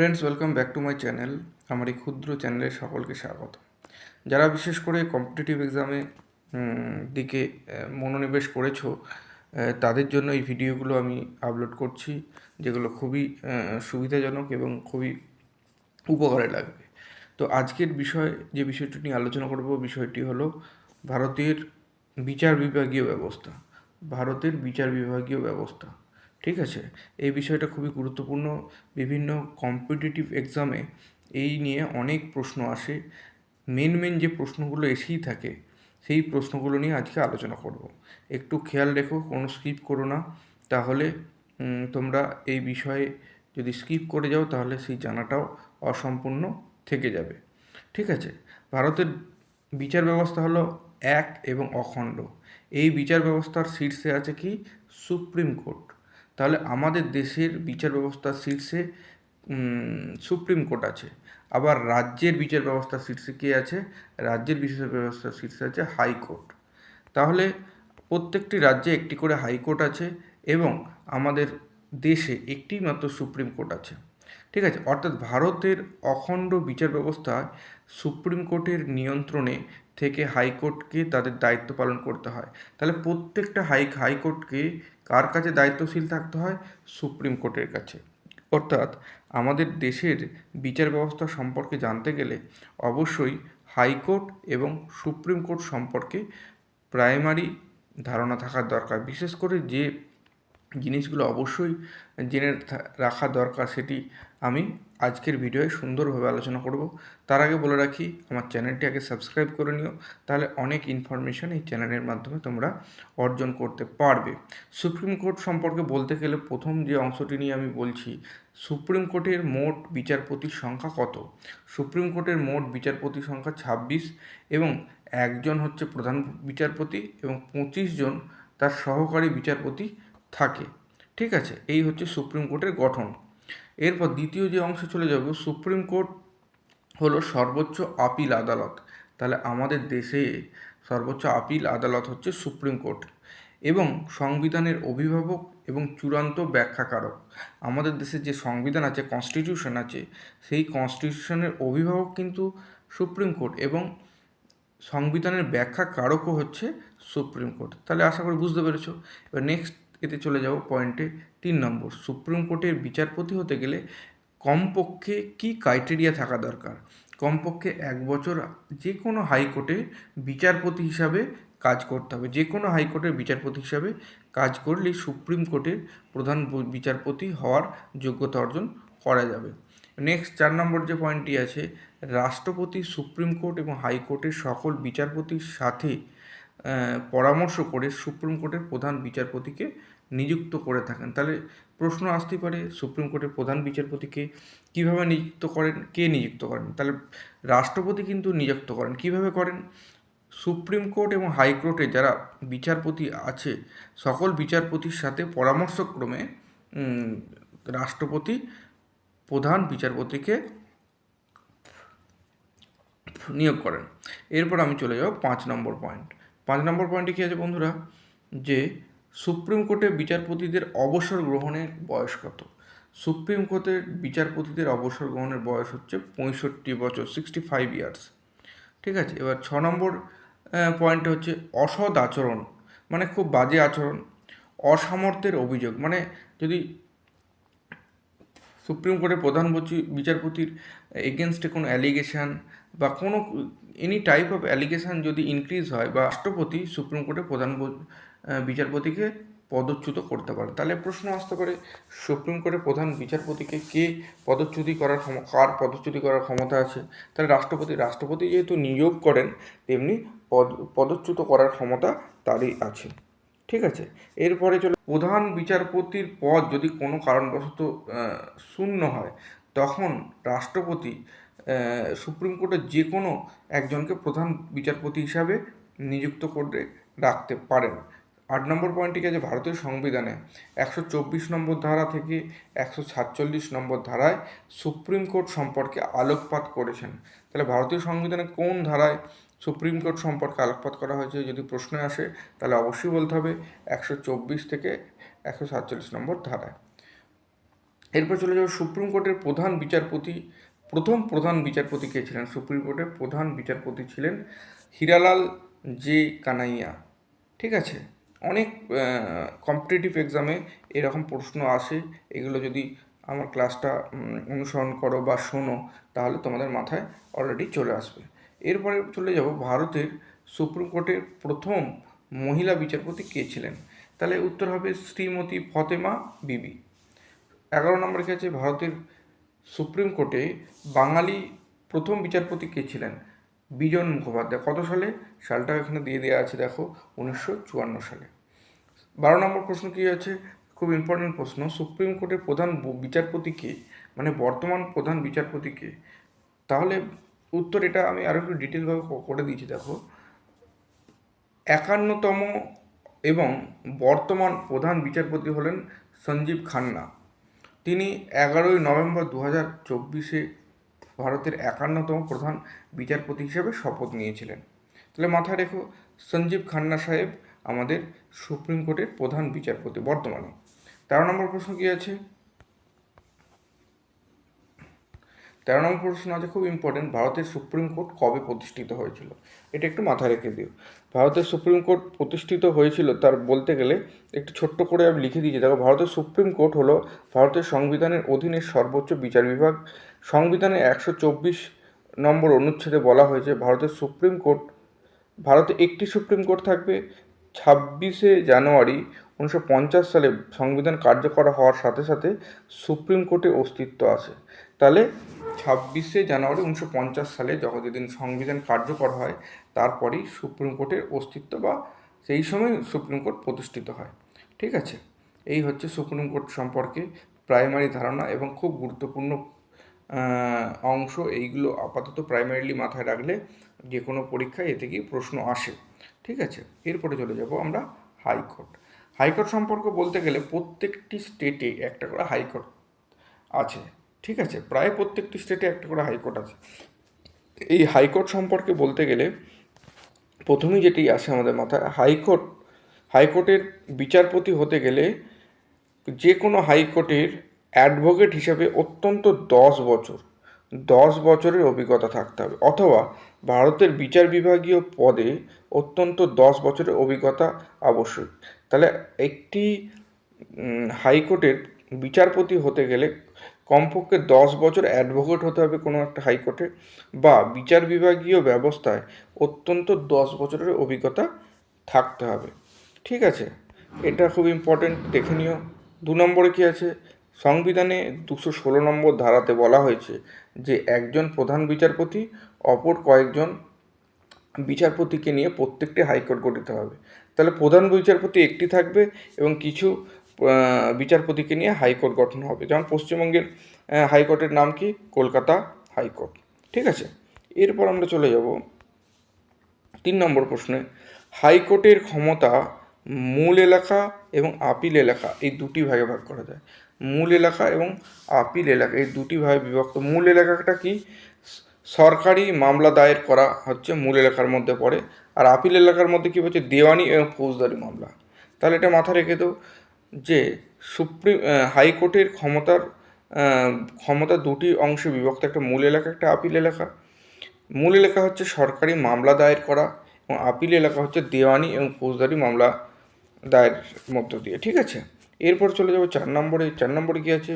Friends welcome back to my channel আমার এই ক্ষুদ্র চ্যানেলে সকলকে স্বাগত। যারা বিশেষ করে কম্পিটিটিভ এক্সামে দিকে মনোনিবেশ করেছ তাদের জন্য এই ভিডিওগুলো আমি আপলোড করছি, যেগুলো খুবই সুবিধাজনক এবং খুবই উপকারে লাগবে। তো আজকের বিষয়, যে বিষয়টি নিয়ে আলোচনা করব, বিষয়টি হলো ভারতের বিচার বিভাগীয় ব্যবস্থা। ভারতের বিচার বিভাগীয় ব্যবস্থা। ঠিক আছে? এই বিষয়টা খুবই গুরুত্বপূর্ণ। বিভিন্ন কম্পিটিটিভ এক্সামে এই নিয়ে অনেক প্রশ্ন আসে। মেন মেন যে প্রশ্নগুলো এসেই থাকে, সেই প্রশ্নগুলো নিয়ে আজকে আলোচনা করব। একটু খেয়াল রেখো, কোনো স্কিপ করো না। তাহলে তোমরা এই বিষয়ে যদি স্কিপ করে যাও, তাহলে সেই জানাটাও অসম্পূর্ণ থেকে যাবে। ঠিক আছে? ভারতের বিচার ব্যবস্থা হলো এক এবং অখণ্ড। এই বিচার ব্যবস্থার শীর্ষে আছে কি? Supreme court. তাহলে আমাদের দেশের বিচার ব্যবস্থার শীর্ষে সুপ্রিম কোর্ট আছে। আবার রাজ্যের বিচার ব্যবস্থার শীর্ষে কে আছে? রাজ্যের বিচার ব্যবস্থার শীর্ষে আছে হাইকোর্ট তাহলে প্রত্যেকটি রাজ্যে একটি করে হাইকোর্ট আছে এবং আমাদের দেশে একটি মাত্র সুপ্রিম কোর্ট আছে। ঠিক আছে? অর্থাৎ ভারতের অখণ্ড বিচার ব্যবস্থায় সুপ্রিম কোর্টের নিয়ন্ত্রণে থেকে হাইকোর্টকে তাদের দায়িত্ব পালন করতে হয়। তাহলে প্রত্যেকটা হাই হাইকোর্টকে কার কাছে দায়িত্বশীল থাকতে হয়? সুপ্রিম কোর্টের কাছে। অর্থাৎ আমাদের দেশের বিচার ব্যবস্থা সম্পর্কে জানতে গেলে অবশ্যই হাইকোর্ট এবং সুপ্রিম কোর্ট সম্পর্কে প্রাইমারি ধারণা থাকার দরকার। বিশেষ করে যে জিনিসগুলো অবশ্যই জেনে রাখা দরকার, সেটি আমি আজকের ভিডিওয়ে সুন্দরভাবে আলোচনা করব। তার আগে বলে রাখি, আমার চ্যানেলটি আগে সাবস্ক্রাইব করে নিও, তাহলে অনেক ইনফরমেশন এই চ্যানেলের মাধ্যমে তোমরা অর্জন করতে পারবে। সুপ্রিম কোর্ট সম্পর্কে বলতে গেলে প্রথম যে অংশটি নিয়ে আমি বলছি, সুপ্রিম কোর্টের মোট বিচারপতির সংখ্যা কত? সুপ্রিম কোর্টের মোট বিচারপতির সংখ্যা ছাব্বিশ এবং একজন হচ্ছে প্রধান বিচারপতি এবং পঁচিশ জন তার সহকারী বিচারপতি থাকে। ঠিক আছে? এই হচ্ছে সুপ্রিম কোর্টের গঠন। এরপর দ্বিতীয় যে অংশে চলে যাব, সুপ্রিম কোর্ট হলো সর্বোচ্চ আপিল আদালত। তাহলে আমাদের দেশে সর্বোচ্চ আপিল আদালত হচ্ছে সুপ্রিম কোর্ট এবং সংবিধানের অভিভাবক এবং চূড়ান্ত ব্যাখ্যাকারক। আমাদের দেশে যে সংবিধান আছে কনস্টিটিউশন আছে, সেই কনস্টিটিউশনের অভিভাবক কিন্তু সুপ্রিম কোর্ট এবং সংবিধানের ব্যাখ্যা কারকও হচ্ছে সুপ্রিম কোর্ট। তাহলে আশা করি বুঝতে পেরেছ। এবার নেক্সট এতে চলে যাব পয়েন্টে তিন নম্বর, সুপ্রিম কোর্টের বিচারপতি হতে গেলে কমপক্ষে কি ক্রাইটেরিয়া থাকা দরকার? কমপক্ষে এক বছর যে কোনো হাইকোর্টে বিচারপতি হিসাবে কাজ করতে হবে। যে কোনো হাইকোর্টের বিচারপতি হিসাবে কাজ করলেই সুপ্রিম কোর্টের প্রধান বিচারপতি হওয়ার যোগ্যতা অর্জন করা যাবে। নেক্সট চার নম্বর যে পয়েন্টটি আছে, রাষ্ট্রপতি, সুপ্রিম কোর্ট এবং হাইকোর্টের সকল বিচারপতির সাথে পরামর্শ করে সুপ্রিম কোর্টের প্রধান বিচারপতিকে নিযুক্ত করে থাকেন। তাহলে প্রশ্ন আসতেই পারে, সুপ্রিম কোর্টের প্রধান বিচারপতিকে কীভাবে নিযুক্ত করেন, কে নিযুক্ত করেন? তাহলে রাষ্ট্রপতি কিন্তু নিযুক্ত করেন। কীভাবে করেন? সুপ্রিম কোর্ট এবং হাইকোর্টে যারা বিচারপতি আছে, সকল বিচারপতির সাথে পরামর্শক্রমে রাষ্ট্রপতি প্রধান বিচারপতিকে নিয়োগ করেন। এরপর আমি চলে যাব পাঁচ নম্বর পয়েন্ট। পাঁচ নম্বর পয়েন্টে কী আছে বন্ধুরা? যে সুপ্রিম কোর্টে বিচারপতিদের অবসর গ্রহণের বয়স কত? সুপ্রিম কোর্টের বিচারপতিদের অবসর গ্রহণের বয়স হচ্ছে পঁয়ষট্টি বছর সিক্সটি ফাইভ ইয়ার্স ঠিক আছে? এবার ছ নম্বর পয়েন্টে হচ্ছে অসৎ আচরণ মানে খুব বাজে আচরণ, অসামর্থ্যের অভিযোগ। মানে যদি সুপ্রিম কোর্টের প্রধান বচি- বিচারপতির এগেনস্টে কোনো অ্যালিগেশন বা কোনো এনি টাইপ অফ অ্যালিগেশন যদি ইনক্রিজ হয় বা রাষ্ট্রপতি, সুপ্রিম কোর্টের প্রধান বিচারপতিকে পদচ্যুত করতে পারে, তাহলে প্রশ্ন আসতে পারে, সুপ্রিম কোর্টের প্রধান বিচারপতিকে কে পদচ্যুতি করার কার পদচ্যুতি করার ক্ষমতা আছে? তাহলে রাষ্ট্রপতি রাষ্ট্রপতি যেহেতু নিয়োগ করেন, তেমনি পদ, পদচ্যুত করার ক্ষমতা তারই আছে। ঠিক আছে? এরপরে চলে, প্রধান বিচারপতির পদ যদি কোনো কারণবশত শূন্য হয়, তখন রাষ্ট্রপতি সুপ্রিম কোর্টের যে কোনো একজনকে প্রধান বিচারপতি হিসাবে নিযুক্ত করে রাখতে পারেন। আট নম্বর পয়েন্টটি আছে ভারতীয় সংবিধানে। একশো চব্বিশ নম্বর ধারা থেকে একশো সাতচল্লিশ নম্বর ধারায় সুপ্রিম কোর্ট সম্পর্কে আলোকপাত করেছেন। তাহলে ভারতীয় সংবিধানে কোন ধারায় সুপ্রিম কোর্ট সম্পর্কে আলোকপাত করা হয়েছে যদি প্রশ্ন আসে, তাহলে অবশ্যই বলতে হবে একশো চব্বিশ থেকে একশো সাতচল্লিশ নম্বর ধারায়। এরপর চলে যাব সুপ্রিম কোর্টের প্রধান বিচারপতি প্রথম প্রধান বিচারপতি কে ছিলেন? সুপ্রিম কোর্টের প্রধান বিচারপতি ছিলেন হীরালাল জে কানাইয়া। ঠিক আছে? অনেক কম্পিটিটিভ এক্সামে এরকম প্রশ্ন আসে। এগুলো যদি আমার ক্লাসটা অনুসরণ করো বা শোনো, তাহলে তোমাদের মাথায় অলরেডি চলে আসবে। এরপরে চলে যাব ভারতের সুপ্রিম কোর্টের প্রথম মহিলা বিচারপতি কে ছিলেন? তাহলে উত্তর হবে শ্রীমতী ফতেমা বিবি। এগারো নম্বর আছে ভারতের সুপ্রিম কোর্টে বাঙালি প্রথম বিচারপতি কে ছিলেন? বিজন মুখোপাধ্যায়। কত সালে? সালটা এখানে দিয়ে দেওয়া আছে, দেখো, উনিশশো চুয়ান্ন সালে। বারো নম্বর প্রশ্ন কী আছে? খুব ইম্পর্টেন্ট প্রশ্ন। সুপ্রিম কোর্টের প্রধান বিচারপতি কে? মানে বর্তমান প্রধান বিচারপতি কে? তাহলে উত্তর এটা আমি আরও একটু ডিটেলভাবে করে দিয়েছি, দেখো। একান্নতম এবং বর্তমান প্রধান বিচারপতি হলেন সঞ্জীব খান্না। তিনি এগারোই নভেম্বর দু হাজার চব্বিশে ভারতের একান্নতম প্রধান বিচারপতি হিসেবে শপথ নিয়েছিলেন। তাহলে মাথায় রেখো, সঞ্জীব খান্না সাহেব আমাদের সুপ্রিম কোর্টের প্রধান বিচারপতি বর্তমানে। তেরো নম্বর প্রশ্ন কী আছে? তেরো নম্বর প্রশ্ন আছে, খুব ইম্পর্টেন্ট ভারতের সুপ্রিম কোর্ট কবে প্রতিষ্ঠিত হয়েছিল? এটা একটু মাথায় রেখে দিও। ভারতের সুপ্রিম কোর্ট প্রতিষ্ঠিত হয়েছিল তার বলতে গেলে একটু ছোট্ট করে আমি লিখে দিয়েছি দেখো, ভারতের সুপ্রিম কোর্ট হলো ভারতের সংবিধানের অধীনে সর্বোচ্চ বিচার বিভাগ। সংবিধানের একশো চব্বিশ নম্বর অনুচ্ছেদে বলা হয়েছে, ভারতের সুপ্রিম কোর্ট, ভারতে একটি সুপ্রিম কোর্ট থাকবে। ছাব্বিশে জানুয়ারি উনিশশো পঞ্চাশ সালে সংবিধান কার্যকর হওয়ার সাথে সাথে সুপ্রিম কোর্টে অস্তিত্ব আছে। তাহলে ছাব্বিশে জানুয়ারি উনিশশো পঞ্চাশ সালে যখন যেদিন সংবিধান কার্যকর হয়, তারপরেই সুপ্রিম কোর্টের অস্তিত্ব বা সেই সময় সুপ্রিম কোর্ট প্রতিষ্ঠিত হয়। ঠিক আছে? এই হচ্ছে সুপ্রিম কোর্ট সম্পর্কে প্রাইমারি ধারণা এবং খুব গুরুত্বপূর্ণ অংশ। এইগুলো আপাতত প্রাইমারিলি মাথায় রাখলে যে কোনো পরীক্ষায় এ থেকেই প্রশ্ন আসে। ঠিক আছে? এরপরে চলে যাব আমরা হাইকোর্ট। হাইকোর্ট সম্পর্কে বলতে গেলে প্রত্যেকটি স্টেটে একটা করে হাইকোর্ট আছে। ঠিক আছে, প্রায় প্রত্যেকটি স্টেটে একটা করে হাইকোর্ট আছে। এই হাইকোর্ট সম্পর্কে বলতে গেলে প্রথমেই যেটি আসে আমাদের মাথায় হাইকোর্ট হাইকোর্টের বিচারপতি হতে গেলে যে কোনো হাইকোর্টের অ্যাডভোকেট হিসাবে অত্যন্ত দশ বছর, দশ বছরের অভিজ্ঞতা থাকতে হবে। অথবা ভারতের বিচার বিভাগীয় পদে অত্যন্ত দশ বছরের অভিজ্ঞতা আবশ্যক। তাহলে একটি হাইকোর্টের বিচারপতি হতে গেলে কমপক্ষে দশ বছর অ্যাডভোকেট হতে হবে কোনো একটা হাইকোর্টে বা বিচার বিভাগীয় ব্যবস্থায় অত্যন্ত দশ বছরের অভিজ্ঞতা থাকতে হবে। ঠিক আছে? এটা খুব ইম্পর্টেন্ট দেখে নিও। দু নম্বরে কী আছে? সংবিধানে দুশো ষোলো নম্বর ধারাতে বলা হয়েছে যে একজন প্রধান বিচারপতি, অপর কয়েকজন বিচারপতিকে নিয়ে প্রত্যেকটি হাইকোর্ট গঠিত হবে। তাহলে প্রধান বিচারপতি একটি থাকবে এবং কিছু বিচারপতিকে নিয়ে হাইকোর্ট গঠন হবে। যেমন পশ্চিমবঙ্গের হাইকোর্টের নাম কি? Kolkata high court. ঠিক আছে? এরপর আমরা চলে যাব তিন নম্বর প্রশ্নে। হাইকোর্টের ক্ষমতা মূল এলাকা এবং আপিল এলাকা, এই দুটি ভাগে ভাগ করা যায়। মূল এলাকা এবং আপিল এলাকা, এই দুটি ভাগে বিভক্ত। মূল এলাকাটা কি? সরকারি মামলা দায়ের করা হচ্ছে, মূল এলাকার মধ্যে পড়ে। আর আপিল এলাকার মধ্যে কী হচ্ছে? দেওয়ানি এবং ফৌজদারি মামলা। তাহলে এটা মাথায় রেখে দাও। যে সুপ্রিম হাইকোর্টের ক্ষমতার ক্ষমতা দুটি অংশে বিভক্ত, একটা মূল এলাকা, একটা আপিল এলাকা। মূল এলাকা হচ্ছে সরকারি মামলা দায়ের করা এবং আপিল এলাকা হচ্ছে দেওয়ানি এবং ফৌজদারি মামলা দায়ের মধ্য দিয়ে, ঠিক আছে? এরপর চলে যাব চার নম্বরে। চার নম্বরে কী আছে?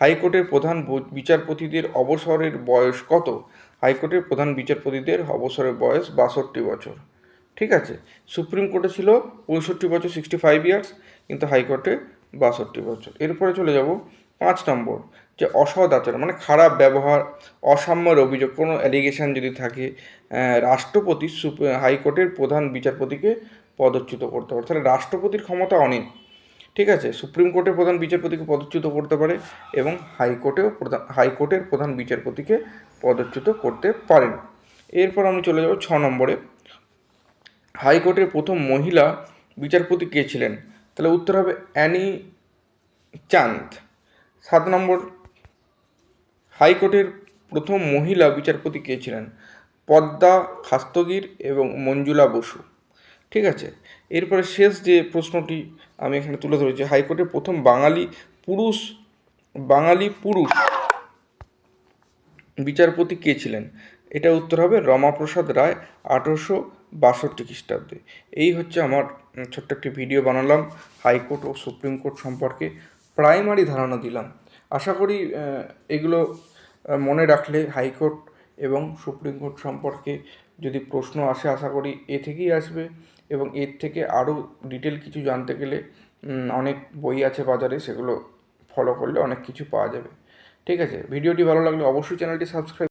হাইকোর্টের প্রধান বিচারপতিদের অবসরের বয়স কত? হাইকোর্টের প্রধান বিচারপতিদের অবসরের বয়স বাষট্টি বছর, ঠিক আছে? সুপ্রিম কোর্টে ছিল পঁয়ষট্টি বছর সিক্সটি ফাইভ ইয়ার্স কিন্তু হাইকোর্টে বাষট্টি বছর। এরপরে চলে যাব পাঁচ নম্বর, যে অসৎ আচরণ মানে খারাপ ব্যবহার, অসাম্যের অভিযোগ, কোনো অ্যালিগেশন যদি থাকে রাষ্ট্রপতি হাইকোর্টের প্রধান বিচারপতিকে পদচ্যুত করতে পারে। তাহলে রাষ্ট্রপতির ক্ষমতা অনেক ঠিক আছে? সুপ্রিম কোর্টের প্রধান বিচারপতিকে পদচ্যুত করতে পারে এবং হাইকোর্টেও প্রধান হাইকোর্টের প্রধান বিচারপতিকে পদচ্যুত করতে পারেন। এরপর আমি চলে যাব ছ নম্বরে। হাইকোর্টের প্রথম মহিলা বিচারপতি কে ছিলেন? তাহলে উত্তর হবে অ্যানি চাঁদ। সাত নম্বর, হাইকোর্টের প্রথম মহিলা বিচারপতি কে ছিলেন? পদ্মা খাস্তগির এবং মঞ্জুলা বসু। ঠিক আছে? এরপরে শেষ যে প্রশ্নটি আমি এখানে তুলে ধরেছি হাইকোর্টের প্রথম বাঙালি পুরুষ বাঙালি পুরুষ বিচারপতি কে ছিলেন? এটা উত্তর হবে রমাপ্রসাদ রায় আঠেরোশো বাষট্টি খ্রিস্টাব্দে। এই হচ্ছে আমার ছোট্ট একটি ভিডিও বানালাম হাইকোর্ট ও সুপ্রিম কোর্ট সম্পর্কে প্রাইমারি ধারণা দিলাম। আশা করি এগুলো মনে রাখলে হাইকোর্ট এবং সুপ্রিম কোর্ট সম্পর্কে যদি প্রশ্ন আসে, আশা করি এ থেকেই আসবে এবং এর থেকে আরও ডিটেল কিছু জানতে গেলে অনেক বই আছে বাজারে, সেগুলো ফলো করলে অনেক কিছু পাওয়া যাবে। ঠিক আছে ভিডিওটি ভালো লাগলে অবশ্যই চ্যানেলটি সাবস্ক্রাইব